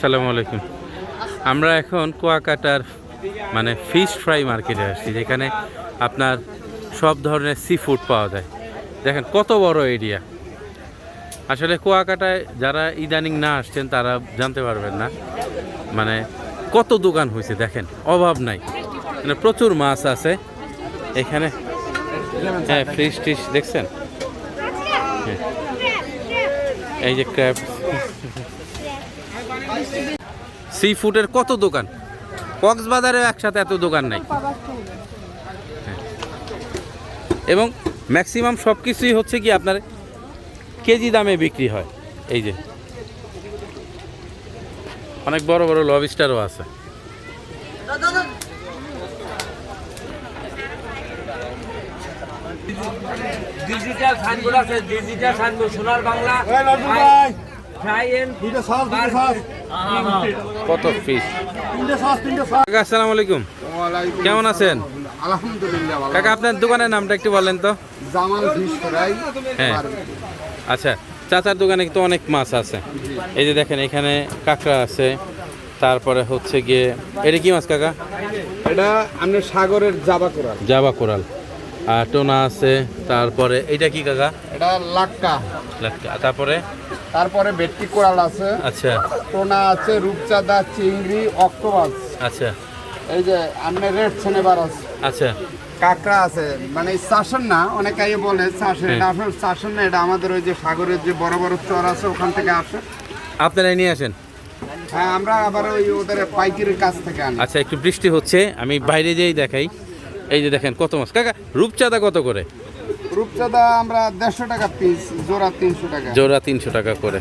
আসসালামু আলাইকুম। আমরা এখন কুয়াকাটার মানে ফিশ ফ্রাই মার্কেটে আসছি, যেখানে আপনার সব ধরনের সি ফুড পাওয়া যায়। দেখেন কত বড় এরিয়া আসলে কুয়াকাটায় যারা ইদানিং না আসছেন, তারা জানতে পারবেন না। মানে কত দোকান হয়েছে, দেখেন, অভাব নাই। মানে প্রচুর মাছ আছে। এখানে হ্যাঁ ফিশ টিশ, দেখছেন? হ্যাঁ। এই যে ক্র্যাব সি ফুডের কত দোকান? কক্সবাজারে একসাথে এত দোকান নাই। হ্যাঁ। এবং ম্যাক্সিমাম সব কিছুই হচ্ছে কি আপনার কেজি দামে বিক্রি হয়। এই যে। অনেক বড় বড় লবিস্টারও আছে। ডিজিটাল সাইনবোর্ড আছে ডিজিটাল সাইনবোর্ড সোনার বাংলা। কত ফিস কাকা আসসালামু আলাইকুম। কেমন আছেন? আলহামদুলিল্লাহ কাকা আপনার দোকানের নামটা একটু বলেন তো। জামাল ফিশ ফ্রাই হ্যাঁ। আচ্ছা চাচার দোকানে তো অনেক মাছ আছে। এই যে দেখেন এখানে কাঁকড়া আছে। তারপরে হচ্ছে গিয়ে এটা কি মাছ কাকা? এটা আপনার সাগরের জাবা কোরাল। জাবা কোরাল। টোনা আছে তারপরে এটা কি কাকা? এটা লাক্কা লাটকা। তারপরে? তারপরে ভেটকি কোরাল আছে। আচ্ছা। টোনা আছে রূপচাঁদা চিংড়ি অক্টোপাস। আচ্ছা। এই যে আপনার রেড শনিবার আছে আচ্ছা। কাঁকড়া আছে। মানে শাসন না অনেকেই বলে শাসন হ্যাঁ। এটা আসলে চাষের না এটা আমাদের ওই যে সাগরের যে বড় বড় চর আছে ওখান থেকে আসে। আপনারা নিয়ে আসেন? হ্যাঁ আমরা আবার ওই ওদের পাইকারির কাছ থেকে আনি। আচ্ছা একটু বৃষ্টি হচ্ছে আমি বাইরে যেই দেখাই। এই যে দেখেন কত মাছ। কাকা রূপচাঁদা কত করে? রূপচাঁদা আমরা দেড়শো টাকা পিস জোড়া তিনশো টাকা। জোড়া তিনশো টাকা করে।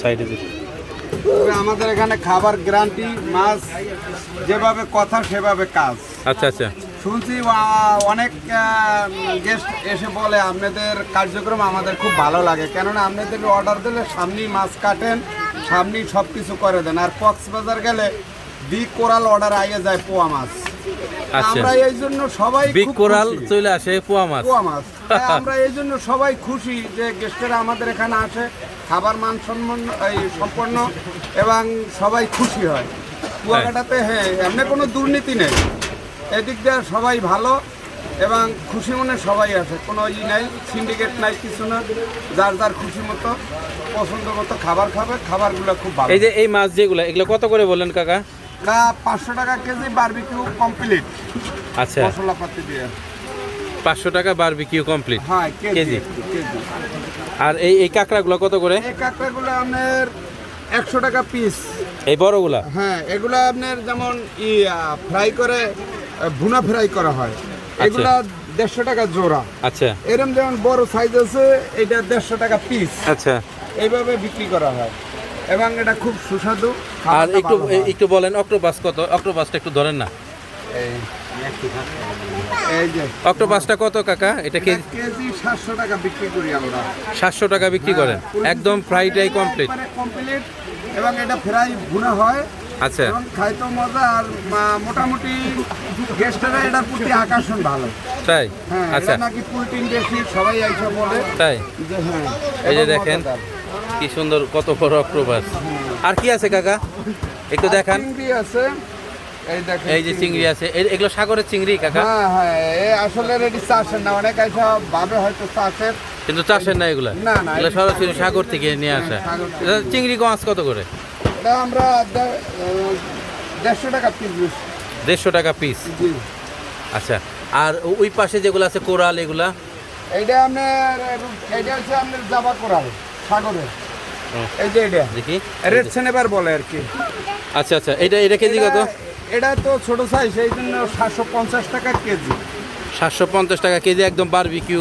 সাইডে তবে আমাদের এখানে খাবার গ্যারান্টি মাছ যেভাবে কথা সেভাবে কাজ। আচ্ছা আচ্ছা। শুনছি অনেক গেস্ট এসে বলে আপনাদের কার্যক্রম আমাদের খুব ভালো লাগে। কেননা আপনাদের অর্ডার দিলে সামনেই মাছ কাটেন সামনেই সব কিছু করে দেন। আর কক্সবাজার গেলে বি কোরাল অর্ডার আগে যায় পোয়া মাছ। আচ্ছা। আমরা এই জন্য সবাই বিগ কোরাল চলে আসে পোয়া মাছ। পোয়া মাছ। আমরা এই জন্য সবাই খুশি যে গেস্টেরা আমাদের এখানে আসে খাবার মান সম্মান এই সম্পন্ন এবং সবাই খুশি হয়। কুয়াকাটাতে হ্যাঁ এমনি কোনো দুর্নীতি নেই। এদিক দিয়ে সবাই ভালো এবং খুশি মনে সবাই আসে। কোনো ই নাই সিন্ডিকেট নাই কিছু না। যার যার খুশি মতো পছন্দ মতো খাবার খাবে খাবারগুলো খুব ভালো। এই যে এই মাছ যেগুলো এগুলো কত করে বললেন কাকা? এটা পাঁচশো টাকা কেজি বারবিকিউ কমপ্লিট আচ্ছা। মশলাপাতি দিয়ে। পাঁচশো টাকা বারবিকিউ কমপ্লিট হ্যাঁ কেজি আর এই এই কাঁকড়াগুলো কত করে? এই কাঁকড়াগুলো আপনার একশো টাকা পিস এই বড়গুলা? হ্যাঁ এগুলো আপনার যেমন ই ফ্রাই করে ভুনা ফ্রাই করা হয়। এগুলা দেড়শো টাকা জোড়া। আচ্ছা। এরম যেমন বড় সাইজ আছে এটা দেড়শো টাকা পিস আচ্ছা। এইভাবে বিক্রি করা হয়। এবং এটা খুব সুস্বাদু আর একটু একটু বলেন অক্টোপাস কত অক্টোপাসটা একটু ধরেন না। অক্টোপাসটা কত কাকা? এটা কেজি সাতশো টাকা বিক্রি করি আমরা। সাতশো টাকা বিক্রি করেন। একদম ফ্রাইটাই কমপ্লিট। কমপ্লিট এবং এটা ফ্রাই ভুনা হয়। আচ্ছা। খাইতে মজা আর মোটামুটি গেস্টেরা এটার প্রতি আকর্ষণ ভালো। তাই? হ্যাঁ আচ্ছা। নাকি ইন্ডাস্ট্রি সবাই আইসা বলে। তাই? হ্যাঁ এই যে দেখেন কি সুন্দর কত বড় অক্টোপাস। আর কি আছে কাকা? একটু দেখান। চিংড়ি আছে। এই দেখেন এই যে চিংড়ি। আছে। এগুলো সাগরের চিংড়ি কাকা? হ্যাঁ হ্যাঁ এ আসলে রেডি চাষের না অনেক আইসা ভাবে হয়তো চাষের। কিন্তু চাষের না এগুলা? না, না, এগুলো সরাসরি সাগর থেকে নিয়ে আসা। হ্যাঁ, চিংড়ি মাছ কত করে? এটা আমরা দেড়শো টাকা পিস দেড়শো টাকা পিস জি। আচ্ছা আর ওই পাশে যেগুলো আছে কোরাল এগুলা? এইটা আপনার এইটা হচ্ছে আপনার জাবা কোরাল সাগরের। এই যে এটা দেখি। রেড সেনেবার বলে আর কি। আচ্ছা আচ্ছা এটা এটা কেজি কত? এটা- তো ছোট সাইজ সেই জন্য সাতশো পঞ্চাশ টাকা কেজি। সাতশো পঞ্চাশ টাকা কেজি একদম বারবিকিউ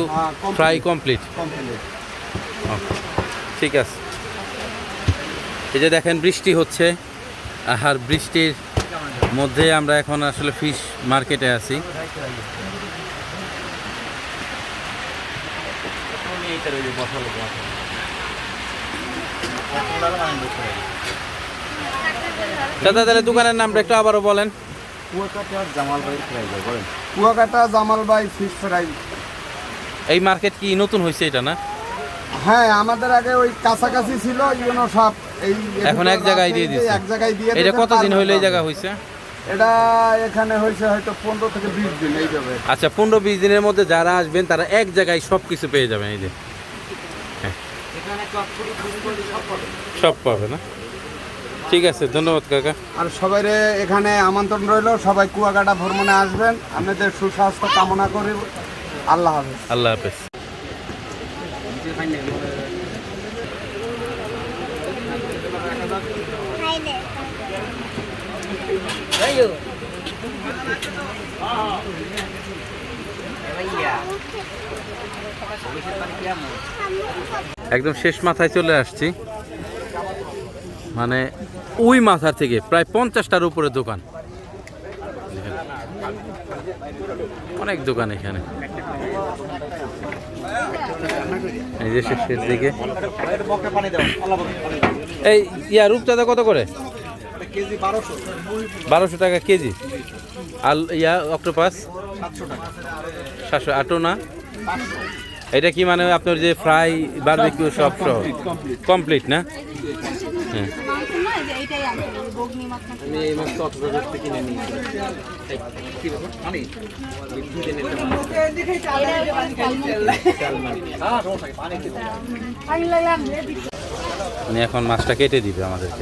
ফ্রাই কমপ্লিট কমপ্লিট ঠিক আছে। এই যে দেখেন বৃষ্টি হচ্ছে আর বৃষ্টির মধ্যে আমরা এখন আসলে ফিশ মার্কেটে আছি। দাদা তাহলে দোকানের নামটা একটু আবারও বলেন। কুয়াকাটা জামাল ভাই ফিশ ফ্রাই এই মার্কেট কি নতুন হয়েছে এটা না? হ্যাঁ আমাদের আগে ওই কাছাকাছি ছিল জন্য সব এই এখন এক জায়গায় দিয়ে দিচ্ছে। এক জায়গায় দিয়ে এটা কতদিন হইল এই জায়গা হয়েছে এটা এখানে হয়েছে হয়তো পনেরো থেকে বিশ দিন এইভাবে আচ্ছা পনেরো বিশ দিনের মধ্যে যারা আসবেন তারা এক জায়গায় সব কিছু পেয়ে যাবেন এই যে। হ্যাঁ। সব পাবে। না? ঠিক আছে ধন্যবাদ কাকা। আর সবাই এখানে আমন্ত্রণ রইল সবাই কুয়াকাটা ভ্রমণে আসবেন। আপনাদের সুস্বাস্থ্য কামনা করি। আল্লাহ হাফেজ। আল্লাহ হাফেজ। একদম শেষ মাথায় চলে আসছি। মানে ওই মাথার থেকে প্রায় পঞ্চাশটার উপরে দোকান। অনেক দোকান এখানে। এই যে শেষের দিকে। এই, ইয়া, রূপচাঁদা কত করে? বারোশো টাকা কেজি। আর ইয়া, অক্টোপাস? সাতশো আটো না? এটা কি মানে আপনার যে ফ্রাই বারবিকিউ সব সহ? কমপ্লিট না? হ্যাঁ। এইটাই আছে বগ্নি মাছ না পানি? লাগলাম উনি এখন মাছটা কেটে দিবে আমাদেরকে।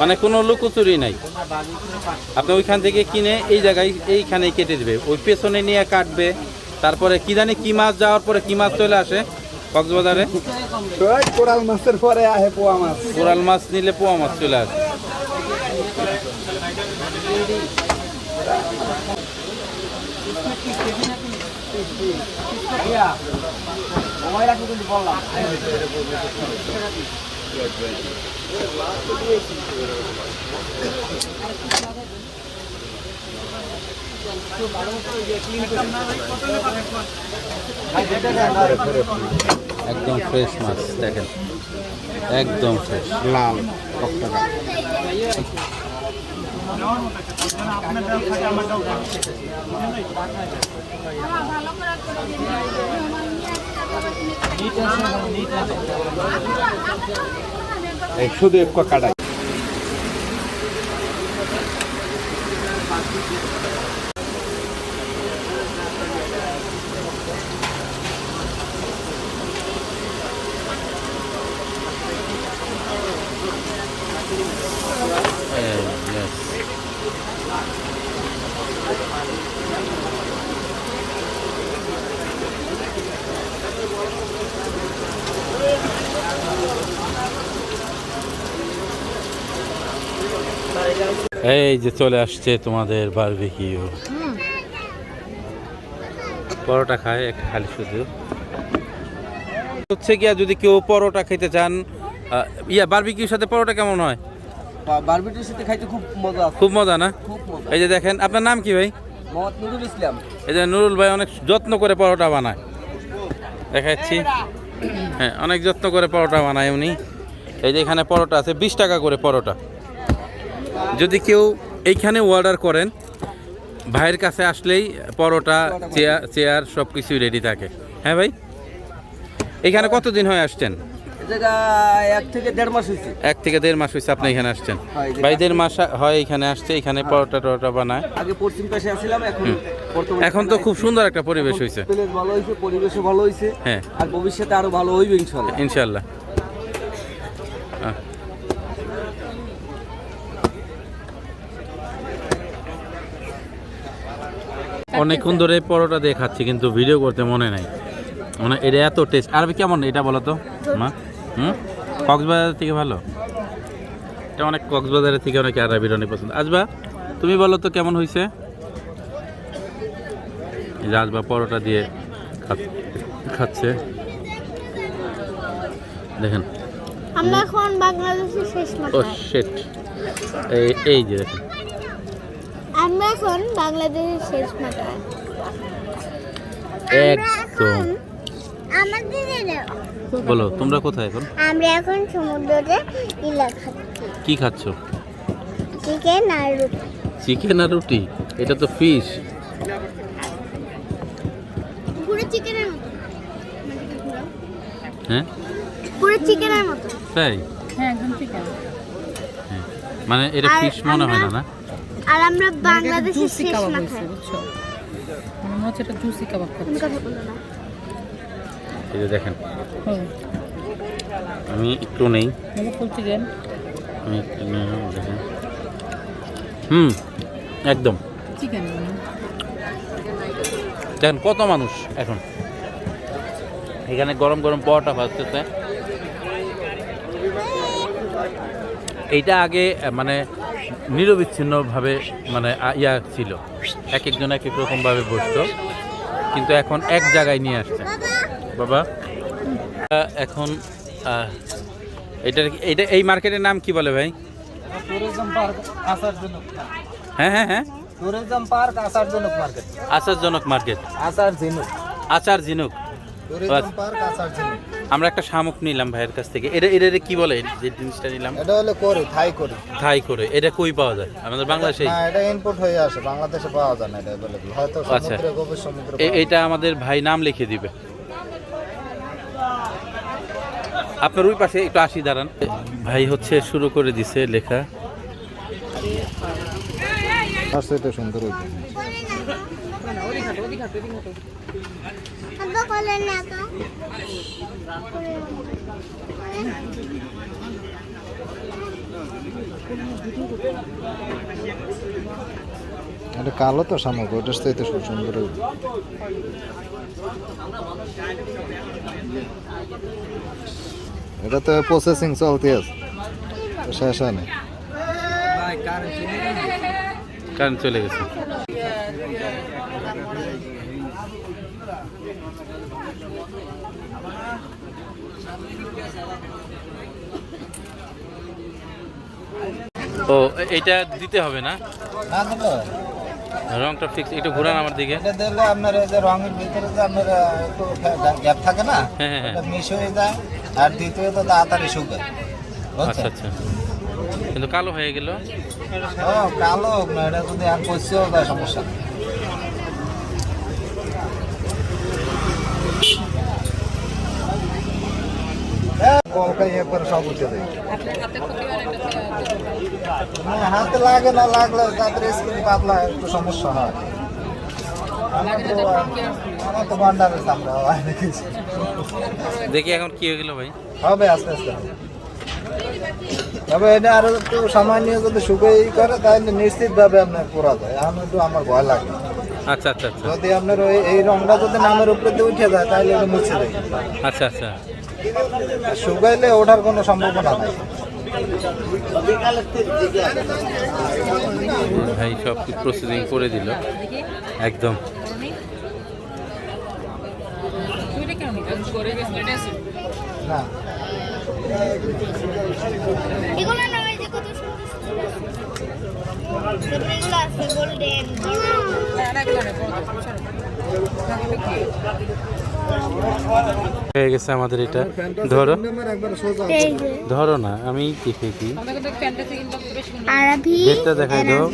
মানে কোনো লুকোচুরি নাই। আপনি ওইখান থেকে কিনে এই জায়গায় এইখানেই কেটে দেবে। ওই পেছনে নিয়ে কাটবে। তারপরে কি জানি কি মাছ যাওয়ার পরে কি মাছ চলে আসে কক্সবাজারে? কোরাল মাছের পরে আসে পোয়া মাছ। কোরাল মাছ নিলে পোয়া মাছ চলে আসে। একদম ফ্রেশ মাছ দেখেন। একদম ফ্রেশ লাল টকটকা ভালো করে করে এই শুধু একটু এই যে চলে আসছে তোমাদের বারবিকিউ পরোটা খায় এক খালি শুধু। হচ্ছে গিয়া যদি কেউ পরোটা খেতে চান ইয়া বারবিকিউর সাথে পরোটা কেমন হয়? বারবিটির সাথে খাইতে খুব মজা খুব মজা না? খুব মজা। এই যে দেখেন আপনার নাম কি ভাই? নুরুল ইসলাম। এই যে নুরুল ভাই অনেক যত্ন করে পরোটা বানায়। দেখাচ্ছি। হ্যাঁ অনেক যত্ন করে পরোটা বানায় উনি। এই যে এখানে পরোটা আছে বিশ টাকা করে পরোটা। যদি কেউ এইখানে অর্ডার করেন ভাইয়ের কাছে আসলেই পরোটা চেয়ার চেয়ার সব কিছুই রেডি থাকে। হ্যাঁ ভাই? এখানে কতদিন হয়ে আসছেন? এক থেকে দেড় মাস হয়েছে। আপনি এখানে আসছেন। হ্যাঁ, ভাই দেড় মাস হয় এখানে আসছে এখানে পরোটা টরোটা বানায়। আগে পশ্চিম পাশে আসছিলাম এখন এখন তো খুব সুন্দর একটা পরিবেশ হয়েছে। ভালো হয়েছে পরিবেশও ভালো হয়েছে। হ্যাঁ। আর ভবিষ্যতে আরও ভালো হইবে ইনশাল্লাহ। ইনশাল্লাহ। অনেকক্ষণ ধরে পরোটা দিয়ে খাচ্ছি কিন্তু ভিডিও করতে মনে নাই। মানে এটা এত টেস্ট আর কেমন এটা বলো তো? মা হুম? কক্সবাজার থেকে ভালো? এটা অনেক কক্সবাজারের থেকে অনেক আরবির অনেক পছন্দ। আসবা তুমি বলো তো কেমন হয়েছে আসবা পরোটা দিয়ে খাচ্ছে দেখেন। আমরা এখন শেষ ও শেট এই এই যে দেখেন। আমরা এখন বাংলাদেশের শেষ মাথায় একদম। আমাদের বলো তোমরা কোথায় এখন? আমরা এখন সমুদ্রে ইলা খাচ্ছি কি খাচ্ছ? চিকেন আর রুটি। চিকেন আর রুটি? এটা তো ফিশ পুরো চিকেনের মতো। হ্যাঁ? পুরো চিকেনের মতো। তাই? হ্যাঁ একদম ঠিক আছে হ্যাঁ। মানে এটা ফিশ মনে হয় না না? আর আমরা বাংলাদেশের শেষ মাথায়। বুঝছ? মনে হচ্ছে এটা জুসি কাবাব কথা বলো না। এই যে দেখেন আমি একটু নেই। এটা ফুল চিকেন আমি দেখেন। হুম একদম। চিকেন দেখেন কত মানুষ এখন। এখানে গরম গরম পরোটা ভাজতেছে। এইটা আগে মানে নিরবিচ্ছিন্নভাবে মানে ইয়া ছিল। এক একজন এক এক রকমভাবে বসতো। কিন্তু এখন এক জায়গায় নিয়ে আসছে। বাবা এখন এটার এটা এই মার্কেটের নাম কি বলে ভাই? হ্যাঁ হ্যাঁ হ্যাঁ। ট্যুরিজম পার্ক আসারজনক মার্কেট আচারজনক মার্কেট আসার ঝিনুক আচার ঝিনুক ট্যুরিজম পার্ক আসার ঝিনুক আমরা একটা শামুক নিলাম ভাইয়ের কাছ থেকে। এটা এটা কি বলে? যে জিনিসটা নিলাম। এটা হলো করি থাই করি। থাই করে। এটা কই পাওয়া যায়? আমাদের বাংলাদেশে। না এটা ইনপুট হয়ে আসে বাংলাদেশে পাওয়া যায় না এটা অ্যাভেলেবল হয়তো আচ্ছা। সমুদ্রে গভীর সমুদ্রে এটা আমাদের ভাই নাম লিখে দিবে। আপনার ওই পাশে একটু আসি দাঁড়ান। ভাই হচ্ছে শুরু করে দিছে লেখা। সুন্দর হইবে আব্বা বলে না তো এটা কালো তো শামুক ওটার সাথে খুব সুন্দর এটা তো প্রসেসিং চলতে আছে, শেষ হয় কারণ চলে গেছে। ও এটা দিতে হবে না? দিলে রংটা ফিক্স একটু ঘুরান আমার দিকে। এটা দিলে আপনার এই যে রঙের ভিতরে যে আপনার একটু গ্যাপ থাকে না হ্যাঁ, হ্যাঁ, হ্যাঁ। এটা মিশ হয়ে যায় আর দ্বিতীয়ত তাড়াতাড়ি শুকায়। আচ্ছা আচ্ছা। কিন্তু কালো হয়ে গেল। ও কালো এটা যদি আর পচেও যায় সমস্যা নেই। একবার সব উঠে দেয় হাতে না হাতে লাগে না লাগলে তাদের স্কিন পাতলা একটু সমস্যা হয়। দেখি এখন কি হয়ে গেল ভাই। হবে আস্তে আস্তে হবে। তবে এটা আরও একটু সামান্য যদি শুকিয়ে ই করে তাহলে নিশ্চিত ভাবে আপনার করা যায়। এখন একটু আমার ভয় লাগে। আচ্ছা আচ্ছা আচ্ছা। যদি আপনার ওই এই রংটা যদি নামের উপরে দিয়ে উঠে যায় তাহলে মুছে দেয়। আচ্ছা আচ্ছা। শুকাইলে ওঠার কোনো সম্ভাবনা নাই। ভাই সব প্রসেসিং করে দিল? একদম। না। গোল্ডেন হয়ে গেছে আমাদের এটা। ধরো। ধরো না আমি দেখে কি আমাদের কিন্তু ফ্যান্টাসি কিন্তু বেশি আরবি ডেটটা দেখাই দাও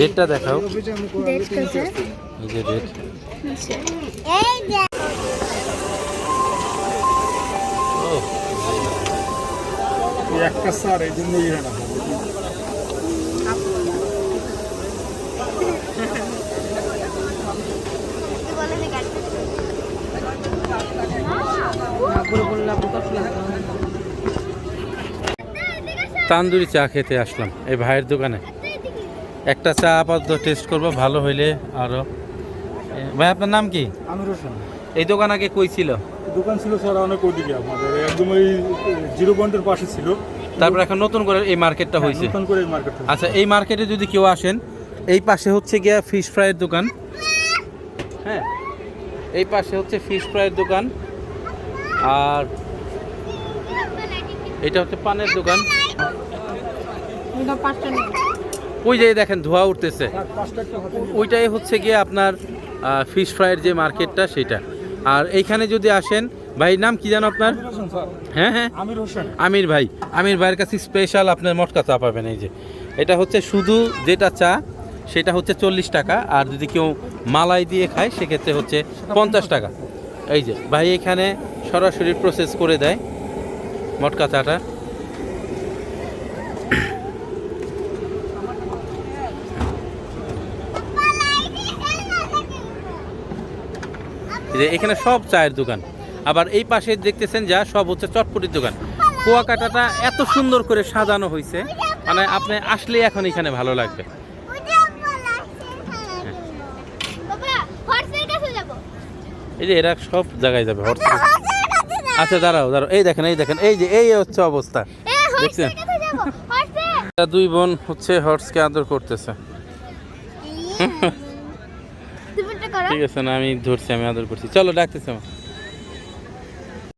ডেটটা দেখাও। দেখতেছে এই যে ডেট এই যে। ও একটা স্যার এই জন্য ইয়ে না বলে না গাড়ি পুরো বললাম বুকা ফুলা তান্দুরি চা খেতে আসলাম এই ভাইয়ের দোকানে। একটা চা আপাতত টেস্ট করব ভালো হইলে আরও ভাই আপনার নাম কি? আমির হোসেন এই দোকান আগে কই ছিল? দোকান ছিল স্যার অনেক ওইদিকে আমাদের একদম ওই জিরো পয়েন্টের পাশে ছিল। তারপর এখন নতুন করে এই মার্কেটটা হয়েছে নতুন করে এই মার্কেট আচ্ছা এই মার্কেটে যদি কেউ আসেন এই পাশে হচ্ছে গিয়া ফিশ ফ্রাইয়ের দোকান। হ্যাঁ এই পাশে হচ্ছে ফিশ ফ্রাইয়ের দোকান। আর এটা হচ্ছে পানের দোকান। ওই যে দেখেন ধোয়া উঠতেছে। ওইটাই হচ্ছে গিয়ে আপনার ফিশ ফ্রাইয়ের যে মার্কেটটা সেটা। আর এইখানে যদি আসেন ভাই নাম কি জানো আপনার? হ্যাঁ হ্যাঁ। আমির হোসেন। আমির ভাই আমির ভাইয়ের কাছে স্পেশাল আপনার মটকা চা পাবেন এই যে। এটা হচ্ছে শুধু যেটা চা সেটা হচ্ছে চল্লিশ টাকা। আর যদি কেউ মালাই দিয়ে খায় সেক্ষেত্রে হচ্ছে পঞ্চাশ টাকা। এই যে ভাই এখানে সরাসরি প্রসেস করে দেয়। মটকা চাটা। যে এখানে সব চায়ের দোকান। আবার এই পাশে দেখতেছেন যা সব হচ্ছে চটপটির দোকান। কুয়াকাটাটা এত সুন্দর করে সাজানো হয়েছে মানে আপনি আসলে এখন এখানে ভালো লাগবে। যাব। এই যে এরা সব জায়গায় যাব আচ্ছা দাঁড়াও দাঁড়াও। এই দেখেন এই দেখেন এই যে এই হচ্ছে অবস্থা। দেখছেন? দুই বোন হচ্ছে হর্সকে আদর করতেছে। করো। ঠিক আছে না আমি ধরছি আমি আদর করছি। চলো ডাকতেছি আমার